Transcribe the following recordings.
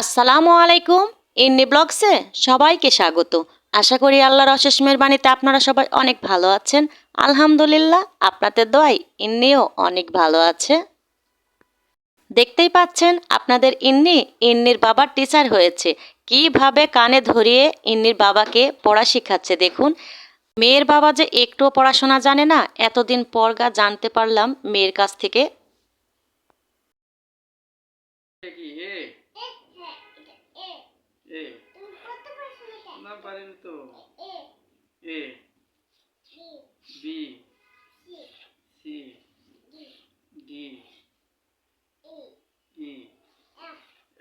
আসসালামু আলাইকুম, ইন্নি ব্লগসে সবাইকে স্বাগত। আশা করি আল্লাহর অশেষ বাণীতে আপনারা সবাই অনেক ভালো আছেন। আলহামদুলিল্লাহ, আপনাদের দোয়াই ইন্নিও অনেক ভালো আছে। দেখতেই পাচ্ছেন, আপনাদের ইন্নি, ইন্নির বাবার টিচার হয়েছে। কীভাবে কানে ধরিয়ে ইন্নির বাবাকে পড়া শিখাচ্ছে দেখুন। মেয়ের বাবা যে একটুও পড়াশোনা জানে না, এতদিন পর গা জানতে পারলাম মেয়ের কাছ থেকে এটা কি এ এ না পারিনি তো? A B C D E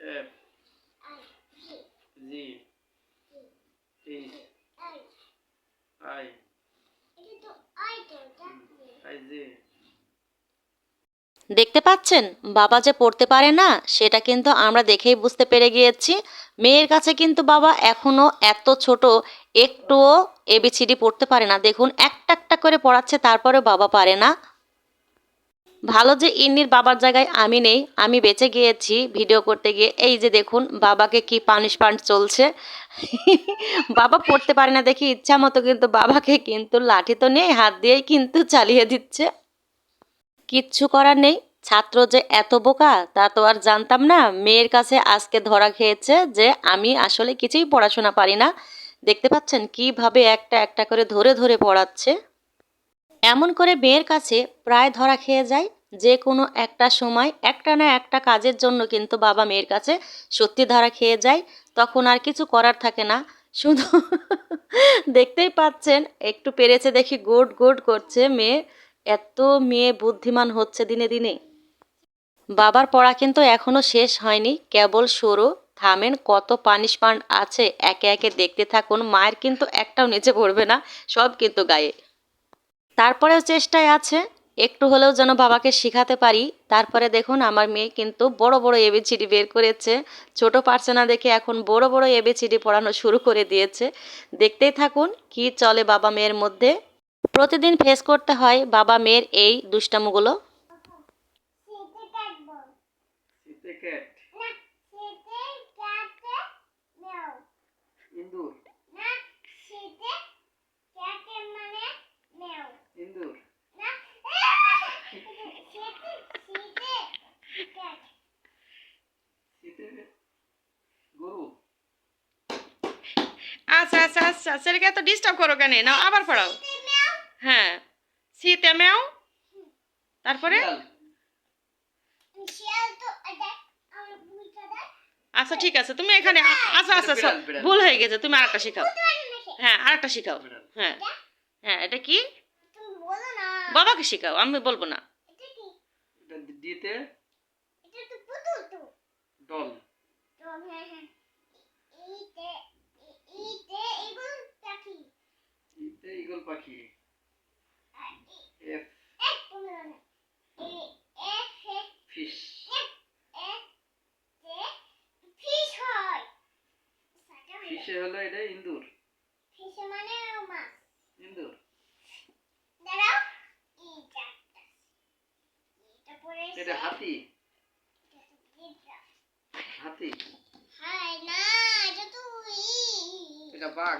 F G H I I J দেখতে পাচ্ছেন? বাবা যে পড়তে পারে না, সেটা কিন্তু আমরা দেখেই বুঝতে পেরে গিয়েছি। মেয়ের কাছে কিন্তু বাবা এখনও এত ছোট, একটুও এবিসিডি পড়তে পারে না। দেখুন, একটা একটা করে পড়াচ্ছে তারপরে বাবা পারে না। ভালো যে ইন্নির বাবার জায়গায় আমি নেই, আমি বেঁচে গিয়েছি ভিডিও করতে গিয়ে। এই যে দেখুন, বাবাকে কি পানিশমেন্ট চলছে। বাবা পড়তে পারে না দেখি ইচ্ছা মতো কিন্তু বাবাকে কিন্তু লাঠি তো নেই হাত দিয়েই কিন্তু চালিয়ে দিচ্ছে। কিচ্ছু করার নেই। ছাত্র যে এত বোকা, তা তো আর জানতাম না। মেয়ের কাছে আজকে ধরা খেয়েছে যে আমি আসলে কিছুই পড়াশোনা পারি না। দেখতে পাচ্ছেন কীভাবে একটা একটা করে ধরে ধরে পড়াচ্ছে। এমন করে মেয়ের কাছে প্রায় ধরা খেয়ে যায়। যে কোনো একটা সময় একটা না একটা কাজের জন্য কিন্তু বাবা মেয়ের কাছে সত্যি ধরা খেয়ে যায়। তখন আর কিছু করার থাকে না। শুধু দেখতেই পাচ্ছেন, একটু পেরেছে দেখি গুড গুড করছে মেয়ে। এত মেয়ে বুদ্ধিমান হচ্ছে দিনে দিনে। বাবার পড়া কিন্তু এখনও শেষ হয়নি। কেবল সরু, থামেন, কত পানিশমেন্ট আছে, একে একে দেখতে থাকুন। মায়ের কিন্তু একটাও নিচে পড়বে না, সব কিন্তু গায়ে। তারপরেও চেষ্টায় আছে। একটু হলেও যেন বাবাকে শেখাতে পারি। তারপরে দেখুন, আমার মেয়ে কিন্তু বড় বড় এবিসিডি বের করেছে। ছোট পারছে না দেখে এখন বড় বড় এবিসিডি পড়ানো শুরু করে দিয়েছে। দেখতেই থাকুন, কি চলে বাবা মেয়ের মধ্যে। প্রতিদিন ফেস করতে হয় বাবা মেয়ের এই দুষ্টামুগুলো? আচ্ছা আচ্ছা আচ্ছা ছেলেকে এত ডিস্টার্ব করো কেন? নাও আবার পড়াও। হ্যাঁ শীতে মেও তারপরে আচ্ছা ঠিক আছে তুমি এখানে আচ্ছা আচ্ছা আচ্ছা। ভুল হয়ে গেছে তুমি আরেকটা শেখাও হ্যাঁ আরেকটা শেখাও হ্যাঁ হ্যাঁ এটা কি বাবাকে শেখাও আমি বলব না দিতে ডল ইগল পাখি এফ ফিশ ফিশে হলো এটা ইন্দুর। ফিশে মানে মাছ ইন্দুর। দাঁড়াও এটা হাতি। হাতি। হাই না এটা তুই এটা বাঘ।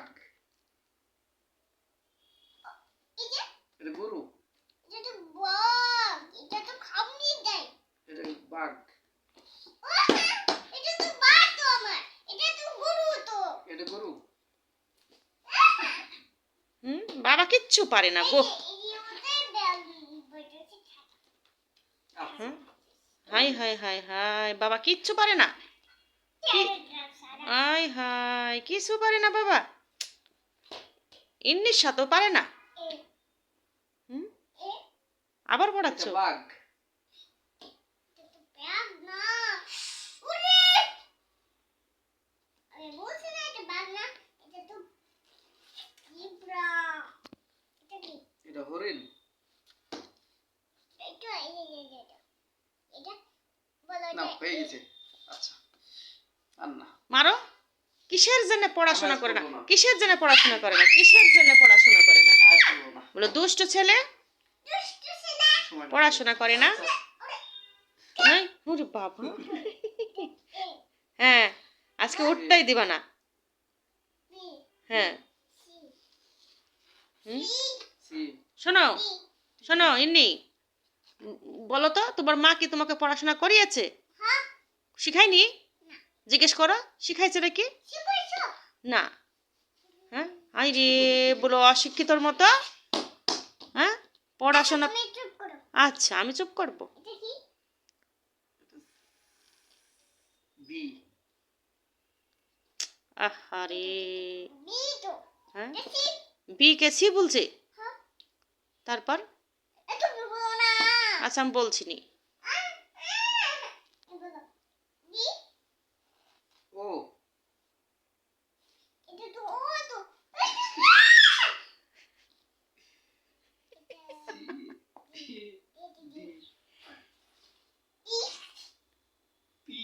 এটা গরু। এটা বাঘ? এটা গরু হুম বাবা কিচ্ছু পারে না গো। Hmm. Hi hi hi hi বাবা কিচ্ছু পারে না। হাই হাই কিছু পারে না বাবা। ইন্নির সাথেও পারে না। আবার পড়াচ্ছ? বাঘ। এটা হরিণ। না গেছে। আচ্ছা। আর না মারো। কিসের জন্য পড়াশোনা করে না? কিসের জন্য পড়াশোনা করে না? কিসের জন্য পড়াশোনা করে না? বলো দুষ্ট ছেলে? পড়াশোনা করে না? হ্যাঁ? ওরে বাবা। হ্যাঁ আজকে উঠতেই দিবা না। হ্যাঁ। শোনো শোনো ইন্নি। বলো তো তোমার মা কি তোমাকে পড়াশোনা করিয়েছে? শিখায়নি? জিজ্ঞেস করো শিখাইছে নাকি? না। হ্যাঁ? আই রে বলো অশিক্ষিতর মতো। হ্যাঁ? পড়াশোনা আচ্ছা আমি চুপ করব। বি। আহারে। হ্যাঁ? বি কে সি বলছে। তারপর? আচ্ছা আমি বলছি নি। ও সি ডি পি এটা ই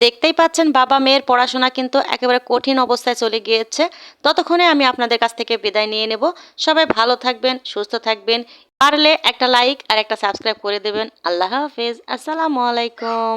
দেখতেই পাচ্ছেন, বাবা মেয়ের পড়াশোনা কিন্তু একেবারে কঠিন অবস্থায় চলে গিয়েছে। ততক্ষণে আমি আপনাদের কাছ থেকে বিদায় নিয়ে নেব। সবাই ভালো থাকবেন, সুস্থ থাকবেন। পারলে একটা লাইক আর একটা সাবস্ক্রাইব করে দেবেন। আল্লাহ হাফেজ। আসসালামু আলাইকুম।